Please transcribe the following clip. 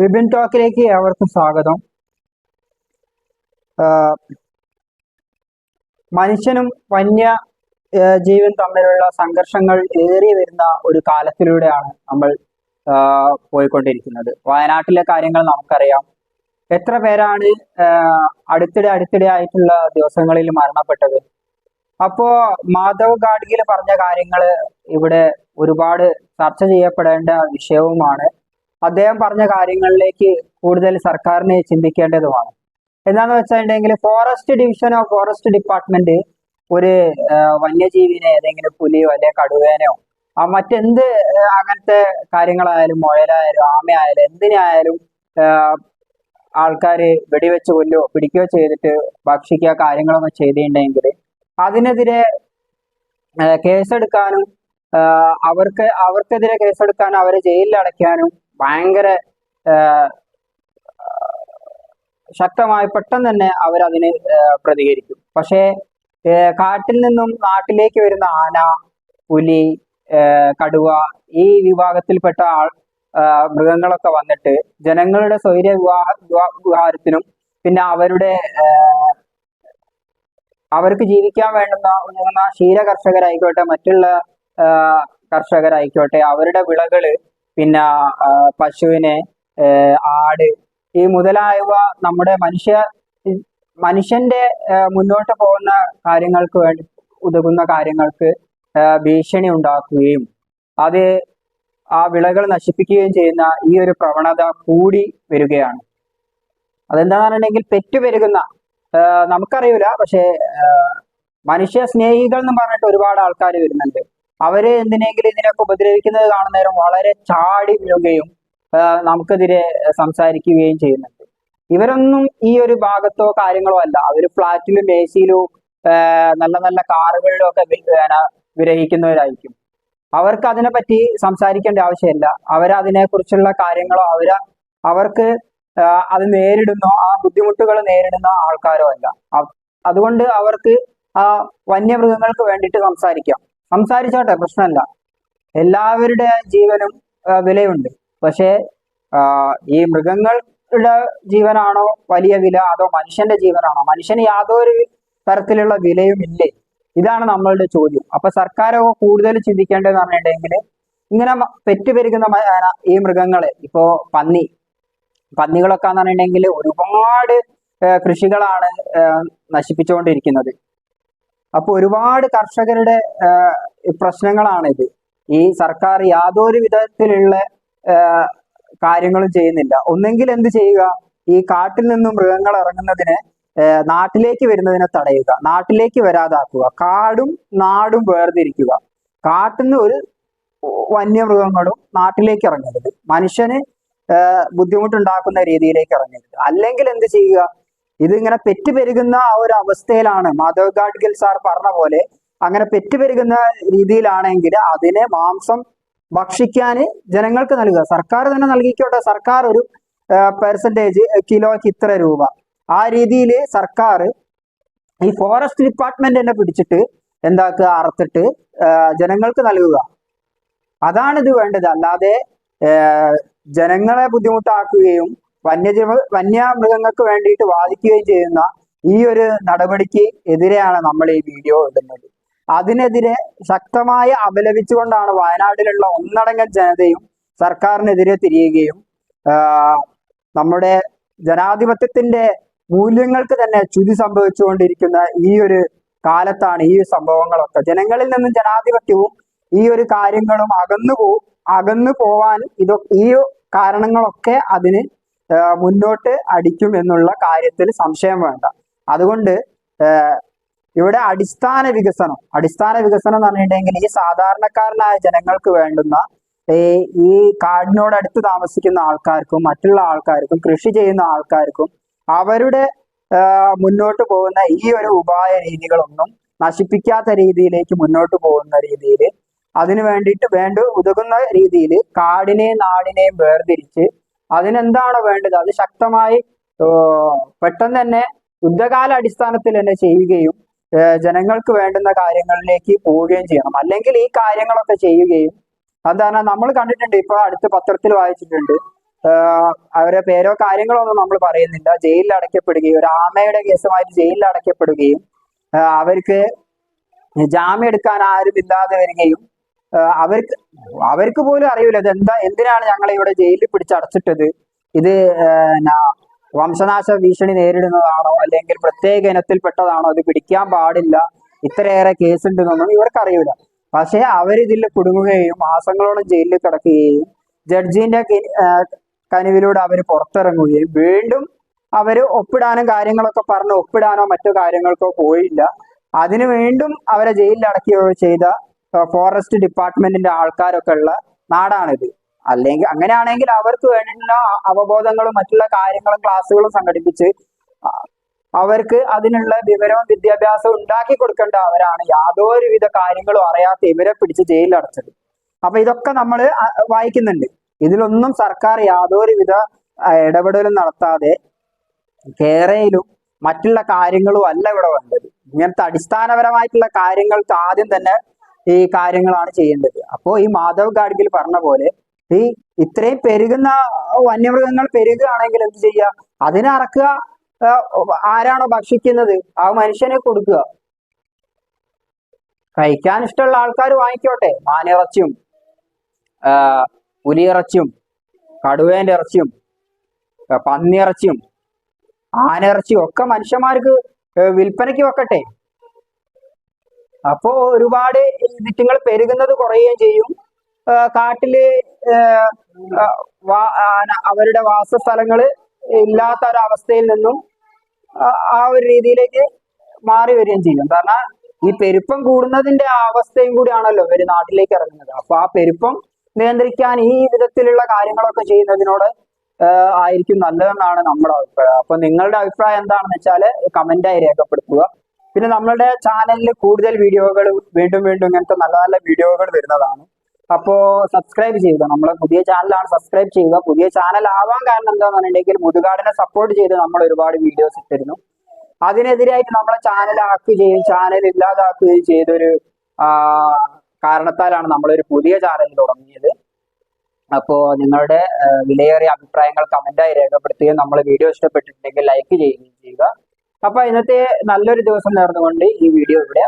വിപിൻ ടോക്കിലേക്ക് ഏവർക്കും സ്വാഗതം. മനുഷ്യനും വന്യ ജീവൻ തമ്മിലുള്ള സംഘർഷങ്ങൾ ഏറി വരുന്ന ഒരു കാലത്തിലൂടെയാണ് നമ്മൾ പോയിക്കൊണ്ടിരിക്കുന്നത്. വയനാട്ടിലെ കാര്യങ്ങൾ നമുക്കറിയാം. എത്ര പേരാണ് അടുത്തിടെ അടുത്തിടെ ആയിട്ടുള്ള ദിവസങ്ങളിൽ മരണപ്പെട്ടത്? അപ്പോ മാധവ് ഗാഡ്ഗിൽ പറഞ്ഞ കാര്യങ്ങൾ ഇവിടെ ഒരുപാട് ചർച്ച ചെയ്യപ്പെടേണ്ട വിഷയവുമാണ്. അദ്ദേഹം പറഞ്ഞ കാര്യങ്ങളിലേക്ക് കൂടുതൽ സർക്കാരിനെ ചിന്തിക്കേണ്ടതുമാണ്. എന്താന്ന് വെച്ചിട്ടുണ്ടെങ്കിൽ forest division of forest department ഒരു വന്യജീവിനെ ഏതെങ്കിലും പുലിയോ അല്ലെങ്കിൽ കടുവേനോ ആ മറ്റെന്ത് അങ്ങനത്തെ കാര്യങ്ങളായാലും മുയലായാലും ആമയായാലും എന്തിനായാലും ആൾക്കാർ വെടിവെച്ച് കൊല്ലോ പിടിക്കുകയോ ചെയ്തിട്ട് ഭക്ഷിക്കുക കാര്യങ്ങളൊന്നും ചെയ്തിട്ടുണ്ടെങ്കിൽ അതിനെതിരെ കേസെടുക്കാനും അവർക്ക് അവർക്കെതിരെ കേസെടുക്കാനും അവരെ ജയിലിൽ അടയ്ക്കാനും ഭയങ്കര ശക്തമായി പെട്ടെന്ന് തന്നെ അവരതിന് പ്രതികരിക്കും. പക്ഷേ കാട്ടിൽ നിന്നും നാട്ടിലേക്ക് വരുന്ന ആന പുലി കടുവ ഈ വിഭാഗത്തിൽപ്പെട്ട ആൾ മൃഗങ്ങളൊക്കെ വന്നിട്ട് ജനങ്ങളുടെ സ്വൈര്യ വിവാഹ വിവാഹ വിവാഹത്തിനും പിന്നെ അവരുടെ അവർക്ക് ജീവിക്കാൻ വേണ്ടുന്ന ഉയർന്ന ക്ഷീര കർഷകരായിക്കോട്ടെ മറ്റുള്ള കർഷകരായിക്കോട്ടെ അവരുടെ വിളകൾ പിന്നെ പശുവിനെ ആട് ഈ മുതലായവ നമ്മുടെ മനുഷ്യ മനുഷ്യന്റെ മുന്നോട്ട് പോകുന്ന കാര്യങ്ങൾക്ക് വേണ്ടി ഉതകുന്ന കാര്യങ്ങൾക്ക് ഭീഷണി ഉണ്ടാക്കുകയും അത് ആ വിളകൾ നശിപ്പിക്കുകയും ചെയ്യുന്ന ഈ ഒരു പ്രവണത കൂടി വരികയാണ്. അതെന്താണെന്നുണ്ടെങ്കിൽ പെറ്റുപെരുകുന്ന നമുക്കറിയില്ല പക്ഷേ മനുഷ്യ സ്നേഹികൾ എന്ന് പറഞ്ഞിട്ട് ഒരുപാട് ആൾക്കാർ വരുന്നുണ്ട്. അവർ എന്തിനെങ്കിലും ഇതിനൊക്കെ ഉപദ്രവിക്കുന്നത് കാണുന്നേരം വളരെ ചാടി വീഴുകയും നമുക്കെതിരെ സംസാരിക്കുകയും ചെയ്യുന്നുണ്ട്. ഇവരൊന്നും ഈ ഒരു ഭാഗത്തോ കാര്യങ്ങളോ അല്ല. അവർ ഫ്ലാറ്റിലും എ സിയിലും നല്ല നല്ല കാറുകളിലോ ഒക്കെ വിരഹിക്കുന്നവരായിരിക്കും. അവർക്ക് അതിനെപ്പറ്റി സംസാരിക്കേണ്ട ആവശ്യമില്ല. അവരതിനെ കുറിച്ചുള്ള കാര്യങ്ങളോ അവർ അവർക്ക് അത് നേരിടുന്നോ ആ ബുദ്ധിമുട്ടുകൾ നേരിടുന്ന ആൾക്കാരോ അല്ല. അതുകൊണ്ട് അവർക്ക് ആ വന്യമൃഗങ്ങൾക്ക് വേണ്ടിയിട്ട് സംസാരിക്കാം. സംസാരിച്ചോട്ടെ പ്രശ്നമല്ല. എല്ലാവരുടെ ജീവനും വിലയുണ്ട്. പക്ഷേ ഈ മൃഗങ്ങളുടെ ജീവനാണോ വലിയ വില അതോ മനുഷ്യന്റെ ജീവനാണോ? മനുഷ്യന് യാതൊരു തരത്തിലുള്ള വിലയും ഇല്ലേ? ഇതാണ് നമ്മളുടെ ചോദ്യം. അപ്പൊ സർക്കാരൊക്കെ കൂടുതൽ ചിന്തിക്കേണ്ടതെന്ന് പറഞ്ഞിട്ടുണ്ടെങ്കിൽ ഇങ്ങനെ പെറ്റുപെരുകുന്ന ഈ മൃഗങ്ങളെ ഇപ്പോ പന്നി. പന്നികളൊക്കെ എന്ന് പറഞ്ഞിട്ടുണ്ടെങ്കിൽ ഒരുപാട് കൃഷികളാണ് നശിപ്പിച്ചുകൊണ്ടിരിക്കുന്നത്. അപ്പൊ ഒരുപാട് കർഷകരുടെ പ്രശ്നങ്ങളാണ് പ്രശ്നങ്ങളാണിത്. ഈ സർക്കാർ യാതൊരു വിധത്തിലുള്ള കാര്യങ്ങളും ചെയ്യുന്നില്ല. ഒന്നെങ്കിൽ എന്ത് ചെയ്യുക? ഈ കാട്ടിൽ നിന്നും മൃഗങ്ങൾ ഇറങ്ങുന്നതിനെ നാട്ടിലേക്ക് വരുന്നതിനെ തടയുക. നാട്ടിലേക്ക് വരാതാക്കുക. കാടും നാടും വേർതിരിക്കുക. കാട്ടിൽ നിന്ന് ഒരു വന്യമൃഗങ്ങളും നാട്ടിലേക്ക് ഇറങ്ങരുത്. മനുഷ്യന് ബുദ്ധിമുട്ടുണ്ടാക്കുന്ന രീതിയിലേക്ക് ഇറങ്ങരുത്. അല്ലെങ്കിൽ എന്ത് ചെയ്യുക? ഇതിങ്ങനെ പെറ്റുപെരുകുന്ന ആ ഒരു അവസ്ഥയിലാണ്. മാധവ് ഗാഡ്ഗിൽ സാർ പറഞ്ഞ പോലെ അങ്ങനെ പെറ്റുപെരുകുന്ന രീതിയിലാണെങ്കിൽ അതിനെ മാംസം ഭക്ഷിക്കാൻ ജനങ്ങൾക്ക് നൽകുക. സർക്കാർ തന്നെ നൽകിക്കോട്ടെ. സർക്കാർ ഒരു പെർസെന്റേജ് കിലോയ്ക്ക് ഇത്ര രൂപ. ആ രീതിയിൽ സർക്കാർ ഈ ഫോറസ്റ്റ് ഡിപ്പാർട്ട്മെന്റ് തന്നെ പിടിച്ചിട്ട് എന്താക്കുക? അറുത്തിട്ട് ജനങ്ങൾക്ക് നൽകുക. അതാണ് ഇത് വേണ്ടത്. അല്ലാതെ ജനങ്ങളെ ബുദ്ധിമുട്ടാക്കുകയും വന്യജീവ വന്യമൃഗങ്ങൾക്ക് വേണ്ടിയിട്ട് വാദിക്കുകയും ചെയ്യുന്ന ഈ ഒരു നടപടിക്ക് എതിരെയാണ് നമ്മൾ ഈ വീഡിയോ ഇടുന്നത്. അതിനെതിരെ ശക്തമായി അപലപിച്ചുകൊണ്ടാണ് വയനാട്ടിലുള്ള ഒന്നടങ്കം ജനതയും സർക്കാരിനെതിരെ തിരിയുകയും നമ്മുടെ ജനാധിപത്യത്തിന്റെ മൂല്യങ്ങൾക്ക് തന്നെ ചുതി സംഭവിച്ചുകൊണ്ടിരിക്കുന്ന ഈ ഒരു കാലത്താണ് ഈ സംഭവങ്ങളൊക്കെ. ജനങ്ങളിൽ നിന്നും ജനാധിപത്യവും ഈ ഒരു കാര്യങ്ങളും അകന്നു പോ അകന്നു പോവാൻ ഇതൊക്കെ ഈ കാരണങ്ങളൊക്കെ അതിന് മുന്നോട്ട് അടിക്കും എന്നുള്ള കാര്യത്തിൽ സംശയം വേണ്ട. അതുകൊണ്ട് ഇവിടെ അടിസ്ഥാന വികസനം അടിസ്ഥാന വികസനം എന്ന് പറഞ്ഞിട്ടുണ്ടെങ്കിൽ ഈ സാധാരണക്കാരനായ ജനങ്ങൾക്ക് വേണ്ടുന്ന ഈ ഈ കാടിനോട് അടുത്ത് താമസിക്കുന്ന ആൾക്കാർക്കും മറ്റുള്ള ആൾക്കാർക്കും കൃഷി ചെയ്യുന്ന ആൾക്കാർക്കും അവരുടെ മുന്നോട്ട് പോകുന്ന ഈ ഒരു ഉപായ രീതികളൊന്നും നശിപ്പിക്കാത്ത രീതിയിലേക്ക് മുന്നോട്ട് പോകുന്ന രീതിയിൽ അതിനു വേണ്ടിയിട്ട് വേണ്ട ഉതകുന്ന രീതിയിൽ കാടിനെയും നാടിനെയും വേർതിരിച്ച് അതിനെന്താണോ വേണ്ടത്? അത് ശക്തമായി പെട്ടെന്ന് തന്നെ യുദ്ധകാല അടിസ്ഥാനത്തിൽ തന്നെ ചെയ്യുകയും ജനങ്ങൾക്ക് വേണ്ടുന്ന കാര്യങ്ങളിലേക്ക് പോവുകയും ചെയ്യണം. അല്ലെങ്കിൽ ഈ കാര്യങ്ങളൊക്കെ ചെയ്യുകയും അതാണ് നമ്മൾ കണ്ടിട്ടുണ്ട് ഇപ്പൊ അടുത്ത പത്രത്തിൽ വായിച്ചിട്ടുണ്ട്. അവരെ പേരോ കാര്യങ്ങളോ ഒന്നും നമ്മൾ പറയുന്നില്ല. ജയിലിൽ അടയ്ക്കപ്പെടുകയും ഒരു ആമയുടെ കേസുമായിട്ട് ജയിലിൽ അടയ്ക്കപ്പെടുകയും അവർക്ക് ജാമ്യം എടുക്കാൻ ആരും ഇല്ലാതെ വരികയും അവർക്ക് അവർക്ക് പോലും അറിയില്ല ഇത് എന്താ എന്തിനാണ് ഞങ്ങളെ ഇവിടെ ജയിലിൽ പിടിച്ചടച്ചിട്ടത് ഇത് വംശനാശ ഭീഷണി നേരിടുന്നതാണോ? അല്ലെങ്കിൽ പ്രത്യേക ഇനത്തിൽപ്പെട്ടതാണോ? അത് പിടിക്കാൻ പാടില്ല. ഇത്രയേറെ കേസ് ഉണ്ടെന്നൊന്നും ഇവർക്ക് അറിയില്ല. പക്ഷെ അവരിതിൽ കുടുങ്ങുകയും മാസങ്ങളോളം ജയിലിൽ കിടക്കുകയും ജഡ്ജിന്റെ കനിവിലൂടെ അവർ പുറത്തിറങ്ങുകയും വീണ്ടും അവർ ഒപ്പിടാനും കാര്യങ്ങളൊക്കെ പറഞ്ഞ് ഒപ്പിടാനോ മറ്റു കാര്യങ്ങൾക്കോ പോയില്ല. അതിനു വീണ്ടും അവരെ ജയിലിൽ അടക്കുകയോ ചെയ്ത ഫോറസ്റ്റ് ഡിപ്പാർട്ട്മെന്റിന്റെ ആൾക്കാരൊക്കെ ഉള്ള നാടാണിത്. അല്ലെങ്കിൽ അങ്ങനെയാണെങ്കിൽ അവർക്ക് വേണ്ടിയിട്ടുള്ള അവബോധങ്ങളും മറ്റുള്ള കാര്യങ്ങളും ക്ലാസ്സുകളും സംഘടിപ്പിച്ച് അവർക്ക് അതിനുള്ള വിവരവും വിദ്യാഭ്യാസവും ഉണ്ടാക്കി കൊടുക്കേണ്ട അവരാണ് യാതൊരുവിധ കാര്യങ്ങളും അറിയാത്ത ഇവരെ പിടിച്ച് ജയിലിൽ അടച്ചത്. അപ്പൊ ഇതൊക്കെ നമ്മൾ വായിക്കുന്നുണ്ട്. ഇതിലൊന്നും സർക്കാർ യാതൊരുവിധ ഇടപെടലും നടത്താതെ കേരളയിലും മറ്റുള്ള കാര്യങ്ങളും അല്ല ഇവിടെ വേണ്ടത്. ഇങ്ങനത്തെ അടിസ്ഥാനപരമായിട്ടുള്ള കാര്യങ്ങൾക്ക് ആദ്യം തന്നെ ഈ കാര്യങ്ങളാണ് ചെയ്യേണ്ടത്. അപ്പോൾ ഈ മാധവ് ഗാഡ്ഗിൽ പറഞ്ഞ പോലെ ഈ ഇത്രയും പെരുകുന്ന വന്യമൃഗങ്ങൾ പെരുകുകയാണെങ്കിൽ എന്ത് ചെയ്യുക അതിനെ അറക്കുക ആരാണോ ഭക്ഷിക്കുന്നത് ആ മനുഷ്യനെ കൊടുക്കുക. കഴിക്കാൻ ഇഷ്ടമുള്ള ആൾക്കാർ വാങ്ങിക്കോട്ടെ. മാനിറച്ചും പുലിയിറച്ചും കടുവേന്റെ ഇറച്ചിയും പന്നിയിറച്ചിയും ആനിറച്ചിയും ഒക്കെ മനുഷ്യന്മാർക്ക് വിൽപ്പനയ്ക്ക് വെക്കട്ടെ. അപ്പോ ഒരുപാട് വിറ്റുങ്ങൾ പെരുകുന്നത് കുറയുകയും ചെയ്യും. കാട്ടിൽ അവരുടെ വാസസ്ഥലങ്ങൾ ഇല്ലാത്ത ഒരവസ്ഥയിൽ നിന്നും ആ ഒരു രീതിയിലേക്ക് മാറി വരികയും ചെയ്യും. കാരണം ഈ പെരുപ്പം കൂടുന്നതിന്റെ അവസ്ഥയും കൂടിയാണല്ലോ ഇവർ നാട്ടിലേക്ക് ഇറങ്ങുന്നത്. അപ്പൊ ആ പെരുപ്പം നിയന്ത്രിക്കാൻ ഈ വിധത്തിലുള്ള കാര്യങ്ങളൊക്കെ ചെയ്യുന്നതിനോട് ആയിരിക്കും നല്ലതെന്നാണ് നമ്മുടെ അഭിപ്രായം. അപ്പൊ നിങ്ങളുടെ അഭിപ്രായം എന്താണെന്ന് വെച്ചാൽ കമന്റായി രേഖപ്പെടുത്തുക. പിന്നെ നമ്മളുടെ ചാനലിൽ കൂടുതൽ വീഡിയോകൾ വീണ്ടും വീണ്ടും ഇങ്ങനത്തെ നല്ല നല്ല വീഡിയോകൾ വരുന്നതാണ്. അപ്പോ സബ്സ്ക്രൈബ് ചെയ്യുക നമ്മളെ പുതിയ ചാനലാണ് സബ്സ്ക്രൈബ് ചെയ്യുക പുതിയ ചാനൽ ആവാൻ കാരണം എന്താണെന്നുണ്ടെങ്കിൽ മുതുകാടിനെ സപ്പോർട്ട് ചെയ്ത് നമ്മൾ ഒരുപാട് വീഡിയോസ് ഇട്ടിരുന്നു. അതിനെതിരായിട്ട് നമ്മളെ ചാനൽ ആക്കുകയും ചാനൽ ഇല്ലാതാക്കുകയും ചെയ്തൊരു കാരണത്താലാണ് നമ്മളൊരു പുതിയ ചാനൽ തുടങ്ങിയത്. അപ്പോ നിങ്ങളുടെ വിലയേറിയ അഭിപ്രായങ്ങൾ കമന്റായി രേഖപ്പെടുത്തുകയും നമ്മൾ വീഡിയോ ഇഷ്ടപ്പെട്ടിട്ടുണ്ടെങ്കിൽ ലൈക്ക് ചെയ്യുകയും ചെയ്യുക. അപ്പൊ ഇന്നത്തെ നല്ലൊരു ദിവസം നേർന്നുകൊണ്ട് ഈ വീഡിയോ ഇവിടെ.